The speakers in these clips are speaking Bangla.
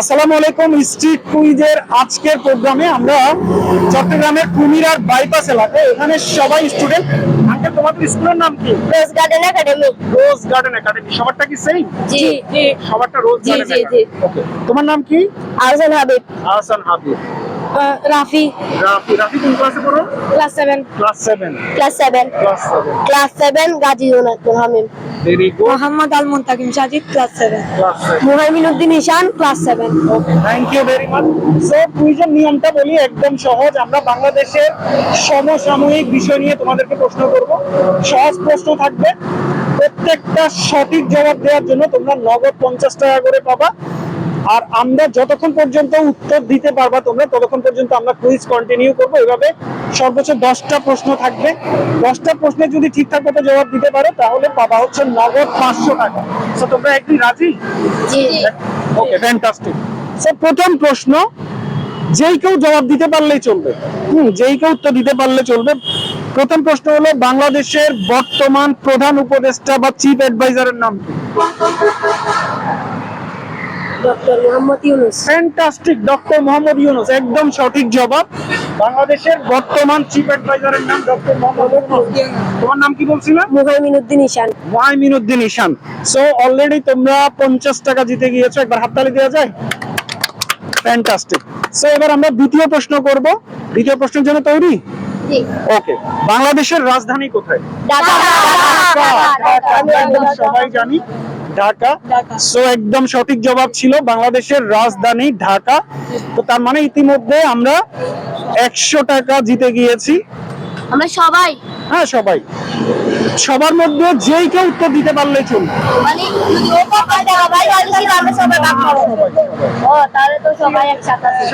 আসসালামু আলাইকুম স্ট্রিট কুইজের আজকের প্রোগ্রামে আমরা চট্টগ্রামের কুমিরার বাইপাস এলাকা এখানে সবাই স্টুডেন্ট আঙ্কেল তোমাদের স্কুলের নাম কি? Rose Garden Academy Rose Garden Academy সবারটা কি সেম জি জি সবারটা রোজ গার্ডেন। ওকে তোমার নাম কি? আহসান হাবিব। আহসান হাবিব। রাফি। রাফি রাফি কোন ক্লাসে পড়ো? Class seven class 7 class seven class 7 class seven Gazi Jonatul Hamim very good Mohammad Al Muntakim Sajid class seven class 7 Muhaimin Uddin Ishan class seven thank you very much so কুইজের নিয়মটা বলি একদম সহজ। আমরা বাংলাদেশের সমসাময়িক বিষয় নিয়ে তোমাদেরকে প্রশ্ন করব। সহজ প্রশ্ন থাকবে। প্রত্যেকটা সঠিক জবাব দেওয়ার জন্য তোমরা নগদ পঞ্চাশ টাকা করে পাবা। আর আমরা যতক্ষণ পর্যন্ত উত্তর দিতে পারবা তোমরা ততক্ষণ পর্যন্ত আমরা কুইজ কন্টিনিউ করব। এভাবে সর্বোচ্চ দশটা প্রশ্ন থাকবে। দশটা প্রশ্নের যদি ঠিকঠাক মতো জবাব দিতে পারো তাহলে পাবা হচ্ছে নগদ পাঁচশো টাকা। তো তোমরা একটু রাজি? ওকে ফ্যান্টাস্টিক সো প্রথম প্রশ্ন যেই কেউ জবাব দিতে পারলেই চলবে। হুম যেই কেউ উত্তর দিতে পারলে চলবে। প্রথম প্রশ্ন হলো বাংলাদেশের বর্তমান প্রধান উপদেষ্টা বা চিফ অ্যাডভাইজারের নাম কি? Doctor Mohammad Yunus. Fantastic doctor Mohammad Yunus একদম সঠিক জবাব। বাংলাদেশের বর্তমান চিফ অ্যাডভাইজারের নাম ডক্টর মোহাম্মদ ইউনুস। তোমার নাম কি বলছিলে? ঈশান। ঈশান। সো অলরেডি তোমরা পঞ্চাশ টাকা জিতে গিয়েছো একবার হাততালি দেওয়া যায়? ফ্যান্টাস্টিক সো এবার আমরা দ্বিতীয় প্রশ্ন করব। দ্বিতীয় প্রশ্নের জন্য তৈরি? ওকে বাংলাদেশের রাজধানী কোথায়? ঢাকা ঢাকা। সবাই জানি। ঢাকা। সো একদম সঠিক জবাব ছিল বাংলাদেশের রাজধানী ঢাকা। তো তার মানে ইতিমধ্যে আমরা একশো টাকা জিতে গিয়েছি। আমরা সবাই হ্যাঁ সবাই। সবার মধ্যে যেই কেউ উত্তর দিতে পারলে চলবে। মানে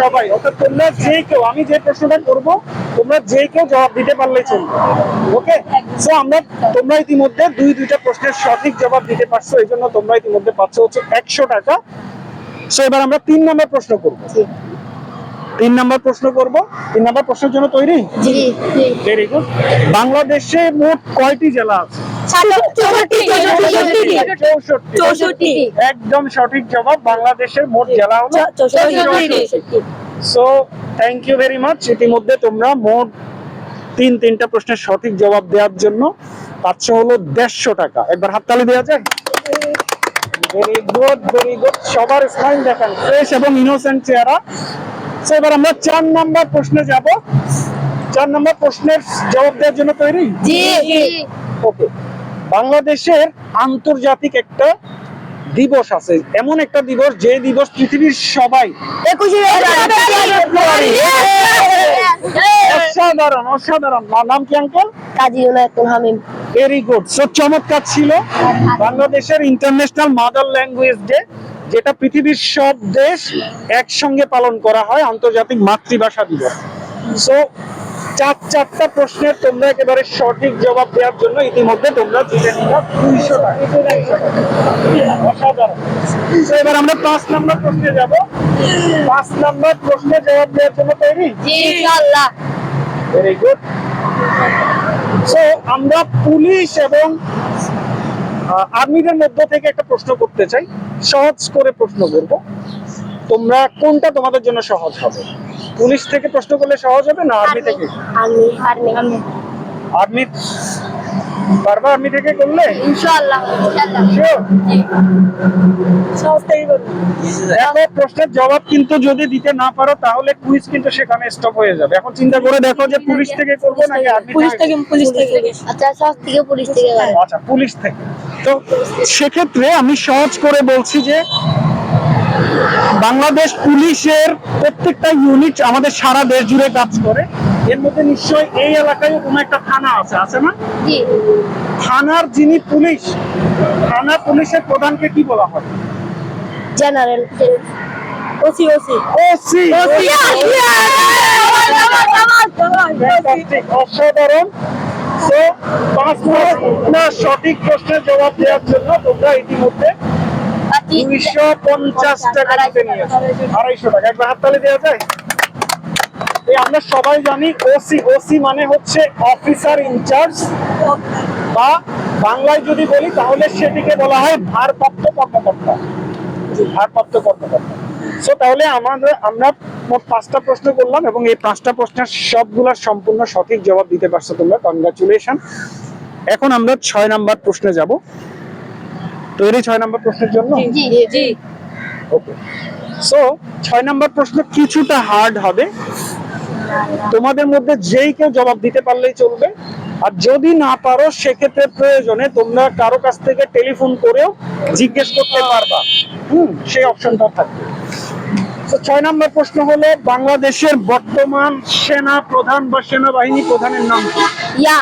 সবাই অর্থাৎ তোমরা যে কেউ আমি যে প্রশ্নটা করব তোমরা যে কেউ জবাব দিতে চলবে। ওকে? সো আমরা তোমরা ইতিমধ্যে দুই দুইটা প্রশ্নের সঠিক জবাব দিতে পারছ এই জন্য তোমরা ইতিমধ্যে পাচ্ছ হচ্ছে একশো টাকা। সো এবার আমরা তিন নম্বর প্রশ্ন করব। তিন নম্বর প্রশ্ন করব। তিন নম্বর প্রশ্নের জন্য তৈরি? ভেরি গুড বাংলাদেশে মোট কয়টি জেলা আছে? একদম সঠিক জবাব বাংলাদেশের মোট জেলা হলো so thank you very much ইতিমধ্যে তোমরা মোট তিন তিনটা প্রশ্নের সঠিক জবাব দেওয়ার জন্য পাচ্ছ হলো দেড়শো টাকা। একবার হাততালি দেওয়া যায়? ভেরি গুড ভেরি গুড সবার স্মাইল দেখান। ফ্রেশ এবং ইনোসেন্ট চেহারা। এবার আমরা চার নাম্বার প্রশ্নে যাব। চার নাম্বার প্রশ্নের জবাব দেওয়ার জন্য তৈরি? ওকে বাংলাদেশের আন্তর্জাতিক একটা দিবস আছে। এমন একটা দিবস যে দিবস পৃথিবীর সবাই অসাধারণ অসাধারণ। নাম কি uncle Kazi Hamim. Very good so চমৎকার ছিল। বাংলাদেশের ইন্টারন্যাশনাল মাদার ল্যাঙ্গুয়েজ ডে যেটা পৃথিবীর সব দেশ একসঙ্গে পালন করা হয় আন্তর্জাতিক মাতৃভাষা দিবস। সো চার চারটা প্রশ্নের তোমরা একেবারে সঠিক জবাব দেওয়ার জন্য ইতিমধ্যে তোমরা জিতে নিলা দুইশো অসাধারণ। এবার আমরা পাঁচ নাম্বার প্রশ্নে যাব। পাঁচ নাম্বার প্রশ্নের জবাব দেওয়ার জন্য তৈরি? ইনশাআল্লাহ। ভেরি গুড সো আমরা পুলিশ এবং আর্মিদের মধ্য থেকে একটা প্রশ্ন করতে চাই। সহজ করে প্রশ্ন করব। তোমরা কোনটা তোমাদের জন্য সহজ হবে? পুলিশ থেকে প্রশ্ন করলে সহজ হবে না আর্মি থেকে? আর্মি আর্মি আর্মি পারবা আর্মি থেকে করলে? ইনশাআল্লাহ ইনশাআল্লাহ। Sure? জি। সহজ থেকে করুন দেখো প্রশ্নের জবাব কিন্তু যদি দিতে না পারো তাহলে কুইজ কিন্তু সেখানে স্টপ হয়ে যাবে। এখন চিন্তা করে দেখো যে পুলিশ থেকে করব নাকি আর্মি পুলিশ থেকে? পুলিশ থেকে। আচ্ছা থেকে পুলিশ থেকে আচ্ছা পুলিশ থেকে। তো সেক্ষেত্রে আমি সহজ করে বলছি যে বাংলাদেশ পুলিশের প্রত্যেকটা ইউনিট আমাদের সারা দেশ জুড়ে কাজ করে। এর মধ্যে নিশ্চয়ই এই এলাকায় কোনো একটা থানা আছে আছে না? থানার যিনি পুলিশ থানা পুলিশের প্রধানকে কি বলা হয়? জেনারেল ওসি ওসি ওসি অসাধারণ। পাঁচ না সঠিক প্রশ্নের জবাব দেওয়ার জন্য তোমরা ইতিমধ্যে দুইশো পঞ্চাশ টাকা দিতে নিয়েছো। আড়াইশো টাকা। একবার হাততালি দেওয়া যায়? এই আমরা সবাই জানি ওসি ওসি মানে হচ্ছে অফিসার ইনচার্জ বা বাংলায় যদি বলি তাহলে সেটিকে বলা হয় ভারপ্রাপ্ত কর্মকর্তা। ভারপ্রাপ্ত কর্মকর্তা। সো তাহলে আমাদের আমরা মোট পাঁচটা প্রশ্ন করলাম এবং এই পাঁচটা প্রশ্নের সবগুলোর সম্পূর্ণ সঠিক জবাব দিতে পারছ তোমরা। কনগ্রাচুলেশন এখন আমরা ছয় নাম্বার প্রশ্নে যাব। তৈরি ছয় নাম্বার প্রশ্নের জন্য? জি জি ওকে সো ছয় নাম্বার প্রশ্ন কিছুটা হার্ড হবে। তোমাদের মধ্যে যেই কেউ জবাব দিতে পারলেই চলবে। আর যদি না পারো সেক্ষেত্রে প্রয়োজনে তোমরা কারও কাছ থেকে টেলিফোন করেও জিজ্ঞেস করতে পারবা। হুম সেই অপশনটা থাকবে। তো ছয় নম্বর প্রশ্ন হলো বাংলাদেশের বর্তমান সেনা প্রধান বা সেনাবাহিনী প্রধানের নাম ইয়া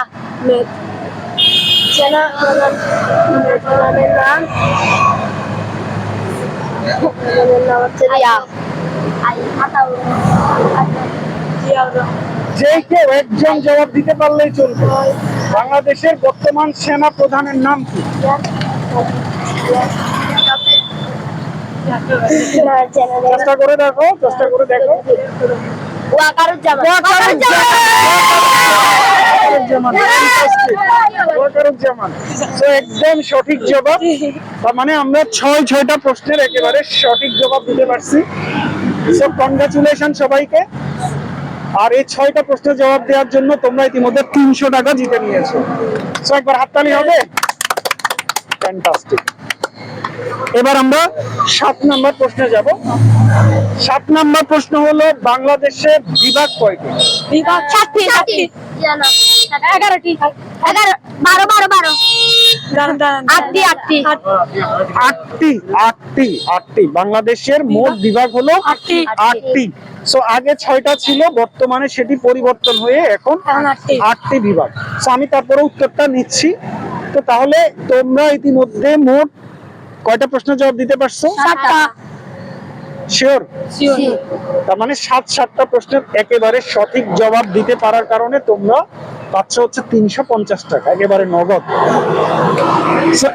সেনা প্রধান প্রধানের নাম? প্রধানের নাম হচ্ছে ইয়া যে কেউ একজন জবাব দিতে পারলেই চলবে। বাংলাদেশের বর্তমান সেনা প্রধানের নাম কি? চেষ্টা করে দেখো চেষ্টা করে দেখো। একদম সঠিক জবাব। তার মানে আমরা ছয় ছয়টা প্রশ্নের একেবারে সঠিক জবাব দিতে পারছি। কনগ্রাচুলেশন সবাইকে। আর এই ছয়টা প্রশ্নের জবাব দেওয়ার জন্য তোমরা ইতিমধ্যে তিনশো টাকা জিতে নিয়েছো। সো একবার হাততালি হবে। ফ্যান্টাস্টিক এবার আমরা সাত নাম্বার প্রশ্নে যাব। সাত নাম্বার প্রশ্ন হলো বাংলাদেশে বিভাগ কয়টি? বিভাগ সাতটি। সাতটি। এগারোটি। এগারো বারো বারো বারো। আটটি আটটি। আটটি আটটি আটটি। বাংলাদেশের মোট বিভাগ হলো আটটি। সো আগে ছয়টা ছিল বর্তমানে সেটি পরিবর্তন হয়ে এখন আটটি। আটটি বিভাগ। সো আমি তারপরে উত্তরটা নিচ্ছি। তো তাহলে তোমরা ইতিমধ্যে মোট কয়টা প্রশ্ন জবাব দিতে পারছ? সাতটা। শিওর তার মানে সাত সাতটা প্রশ্নের একেবারে সঠিক জবাব দিতে পারার কারণে তোমরা পাচ্ছ হচ্ছে তিনশো পঞ্চাশ টাকা একেবারে নগদ।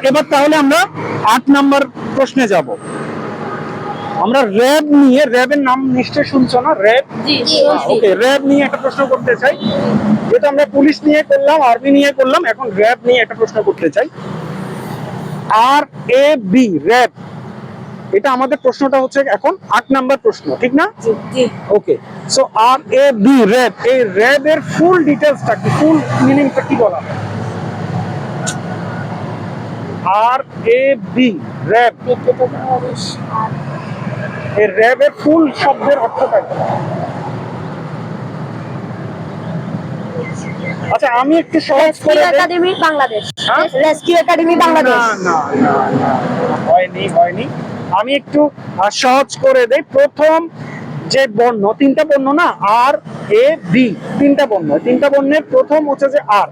এবার তাহলে আমরা আট নাম্বার প্রশ্নে যাব। আমরা র্যাব নিয়ে র্যাবের নাম নিশ্চয় শুনছো না? র্যাব? ওকে র্যাব নিয়ে একটা প্রশ্ন করতে চাই। যেটা আমরা পুলিশ নিয়ে করলাম আর্মি নিয়ে করলাম এখন র্যাব নিয়ে একটা প্রশ্ন করতে চাই। R A B RAB. এটা আমাদের প্রশ্নটা হচ্ছে এখন আট নাম্বার প্রশ্ন ঠিক না? Okay so R A B RAB এই র্যাব এর ফুল ডিটেলসটা কি ফুল মিনিংটা কি বলা আর এ বি র্যাব এই র্যাব এর ফুল শব্দের অর্থটা কি? আচ্ছা আমি একটু সহজ করে। একাডেমি বাংলাদেশ। হ্যাঁ? Rescue academy Bangladesh. না না না, হয়নি হয়নি। আমি একটু সহজ করে দেই। প্রথম যে বর্ণ, তিনটা বর্ণ না? আর, এ, বি, তিনটা বর্ণ। তিনটা বর্ণের প্রথম হচ্ছে যে আর।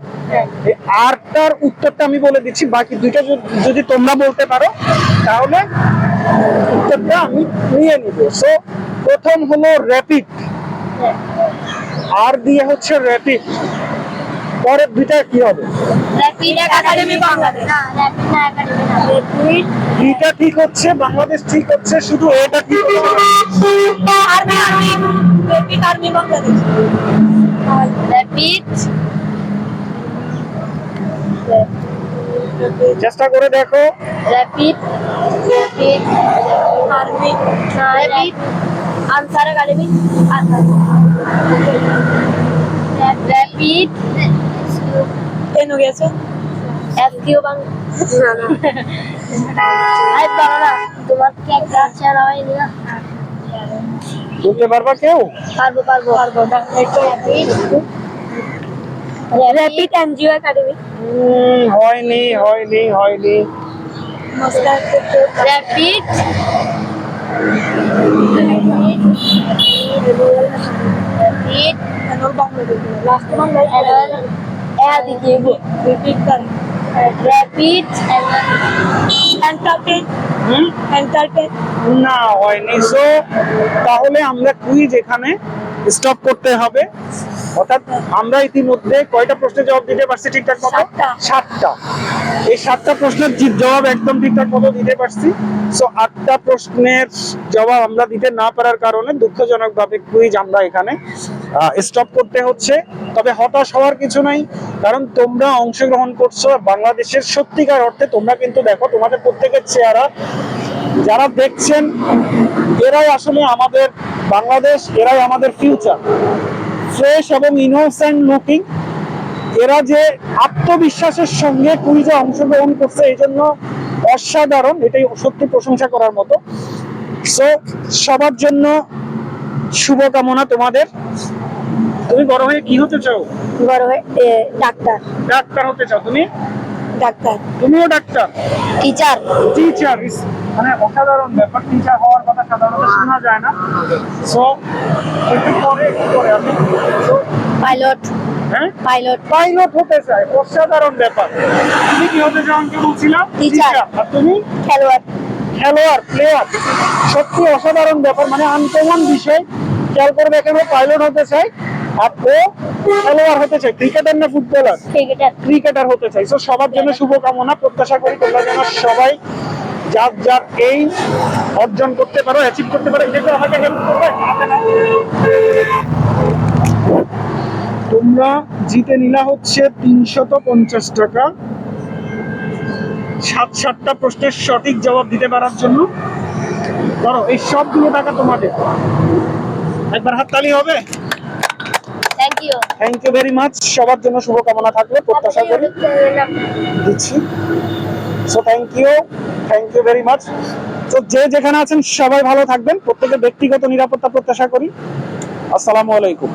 আরটার উত্তরটা আমি বলে দিচ্ছি, বাকি দুইটা যদি- তোমরা বলতে পারো, তাহলে উত্তরটা আমি নিয়ে নিব। সো প্রথম হলো র্যাপিড আর দিয়ে হচ্ছে র্যাপিড পরের দুইটা কি হবে? র্যাপিড একাডেমি বাংলাদেশ না র্যাপিড না একাডেমি না। র্যাপিড এটা ঠিক হচ্ছে বাংলাদেশ ঠিক হচ্ছে শুধু এটা না। Army army rapid army Bangladesh rapid চেষ্টা করে দেখো। Rapid rapid army rapid Ansar academy rapid কেন গেছে? এসকিউ বাং না না। আই পারো না তোমার কি একটা চ্যানেল হয়নি না? বলতে পারবা কেউ? পারব পারব। পারব র্যাপিড এনজিও একাডেমি হয়নি হয়নি হয়নি। র্যাপিড র্যাপিড র্যাপিড এন্টারটেন হুম? এন্টারটেন না হয়নি। সো তাহলে আমরা কুইজ এখানে স্টপ করতে হবে অর্থাৎ আমরা ইতিমধ্যে কয়টা প্রশ্নের জবাব দিতে পারছি ঠিকঠাক মতো? সাতটা। এই সাতটা প্রশ্নের জবাব একদম ঠিকঠাক মতো দিতে পারছি। সো আটটা প্রশ্নের জবাব আমরা দিতে না পারার কারণে দুঃখজনক ভাবে কুইজ আমরা এখানে স্টপ করতে হচ্ছে। তবে হতাশ হওয়ার কিছু নাই। কারণ তোমরা অংশগ্রহণ করছ বাংলাদেশের সত্যিকার অর্থে তোমরা কিন্তু দেখো তোমাদের প্রত্যেকের চেহারা যারা দেখছেন, এরাই আসলে আমাদের বাংলাদেশ, এরাই আমাদের ফিউচার ফ্রেশ এবং ইনোসেন্ট লুকিং এরা যে আত্মবিশ্বাসের সঙ্গে কুইজে অংশগ্রহণ করছে, এই জন্য অসাধারণ, এটাই সত্যি প্রশংসা করার মতো। সো সবার জন্য শুভকামনা তোমাদের। তুমি বড় হয়ে কি হতে চাও? বড় হয়ে ডাক্তার। ডাক্তার হতে চাও তুমি? ডাক্তার। তুমিও ডাক্তার? টিচার। টিচার মানে অসাধারণ ব্যাপার। টিচার হওয়ার কথা সাধারণত শোনা যায় না। সো একটু পরে একটু পরে আমি পাইলট হ্যাঁ? পাইলট পাইলট হতে চাই। অসাধারণ ব্যাপার। তুমি কি হতে চাও? আমাকে বলছিলাম Teacher. আর তুমি? খেলোয়াড়। খেলোয়াড় প্লেয়ার সত্যি অসাধারণ ব্যাপার। মানে আনকমন বিষয়। খেয়াল করবে এখানে পাইলট হতে চাই। ও খেলোয়াড় হতে চাই ক্রিকেটার না ফুটবলার ক্রিকেটার ক্রিকেটার হতে চাই। তো সবার জন্য শুভকামনা প্রত্যাশা করি তোমরা যেন সবাই যার যার এই অর্জন করতে পারো অ্যাচিভ করতে পারো এটা আমাকে হেল্প করবে। তোমরা জিতে নিলা হচ্ছে তিনশত পঞ্চাশ টাকা। সাত সাতটা প্রশ্নের সঠিক জবাব দিতে পারার জন্য। ধরো এই সবগুলো টাকা তোমাদের। একবার হাততালি হবে? থ্যাংক ইউ ভেরি মাচ সবার জন্য শুভকামনা থাকলে প্রত্যাশা করি। দিচ্ছি। So thank you thank you very much তো যে যেখানে আছেন সবাই ভালো থাকবেন। প্রত্যেকের ব্যক্তিগত নিরাপত্তা প্রত্যাশা করি। আসসালামু আলাইকুম।